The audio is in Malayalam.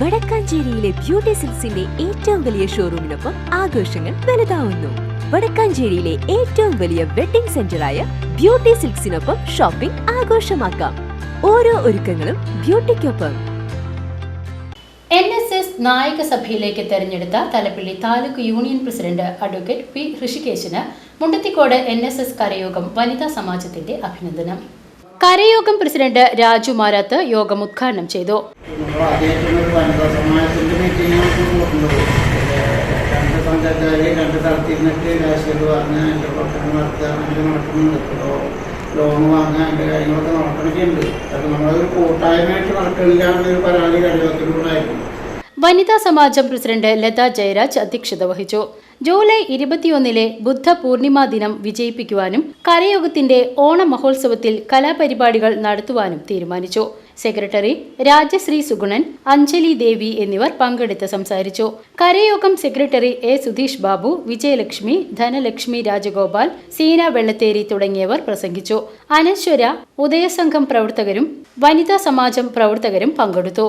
വടക്കാഞ്ചേരിയിലെ ബ്യൂട്ടി സിൽസിന്റെ ഏറ്റവും വലിയ ഷോറൂമിനൊപ്പം ആഘോഷങ്ങൾ വലുതാവുന്നു. വടക്കാഞ്ചേരിയിലെ ഏറ്റവും വലിയ വെഡിംഗ് സെന്ററായ ബ്യൂട്ടി സിൽക്സിനൊപ്പം ഷോപ്പിംഗ് ആഘോഷമാക്കാം. ഓരോ ഒരുക്കങ്ങളും ബ്യൂട്ടിക്കൊപ്പം. എൻ എസ് എസ് നായക സഭയിലേക്ക് തെരഞ്ഞെടുത്ത Thalappilly taluk union president advocate P ഋഷികേശിന് Mundathikode N S S കരയോഗം വനിതാ സമാജത്തിന്റെ അഭിനന്ദനം. കരയോഗം പ്രസിഡന്റ് രാജു മാരാത്ത് യോഗം ഉദ്ഘാടനം ചെയ്തു. രണ്ട് അങ്ങനെ നടക്കുന്നുണ്ട് ലോൺ വാങ്ങുക അതിന്റെ കാര്യങ്ങളൊക്കെ നടക്കണൊക്കെ ഉണ്ട് അത് നമ്മളൊരു കൂട്ടായ്മയായിട്ട് എന്നൊരു പരാതി കടിവത്തിലൂടായിരുന്നു വനിതാ സമാജം പ്രസിഡന്റ് ലത ജയരാജ് അധ്യക്ഷത വഹിച്ചു. ജൂലൈ ഇരുപത്തിയൊന്നിലെ ബുദ്ധ പൂർണിമ ദിനം വിജയിപ്പിക്കുവാനും കരയോഗത്തിന്റെ ഓണ മഹോത്സവത്തിൽ കലാപരിപാടികൾ നടത്തുവാനും തീരുമാനിച്ചു. സെക്രട്ടറി രാജശ്രീ സുഗുണൻ അഞ്ജലി ദേവി എന്നിവർ പങ്കെടുത്ത് സംസാരിച്ചു. കരയോഗം സെക്രട്ടറി എ സുധീഷ് ബാബു വിജയലക്ഷ്മി ധനലക്ഷ്മി രാജഗോപാൽ സീന വെള്ളത്തേരി തുടങ്ങിയവർ പ്രസംഗിച്ചു. അനശ്വര ഉദയസംഘം പ്രവർത്തകരും വനിതാ സമാജം പ്രവർത്തകരും പങ്കെടുത്തു.